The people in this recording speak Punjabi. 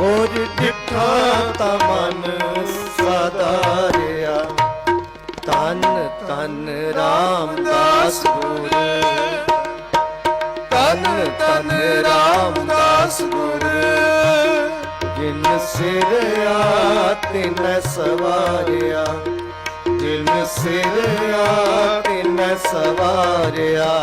ਹੋਰ ਡਿਠਾ ਤਾ ਮਨ ਸਦਾਰਿਆ ਤਨ ਤਨ ਰਾਮਦਾਸ ਗੁਰ। ਤਨ ਤਨ ਰਾਮਦਾਸ ਗੁਰ। ਜਿਨ ਸਿਰ ਆਤੇ ਨ ਸਵਾਰਿਆ। ਜਿਨ ਸਿਰ ਆਤੇ ਨ ਸਵਾਰਿਆ।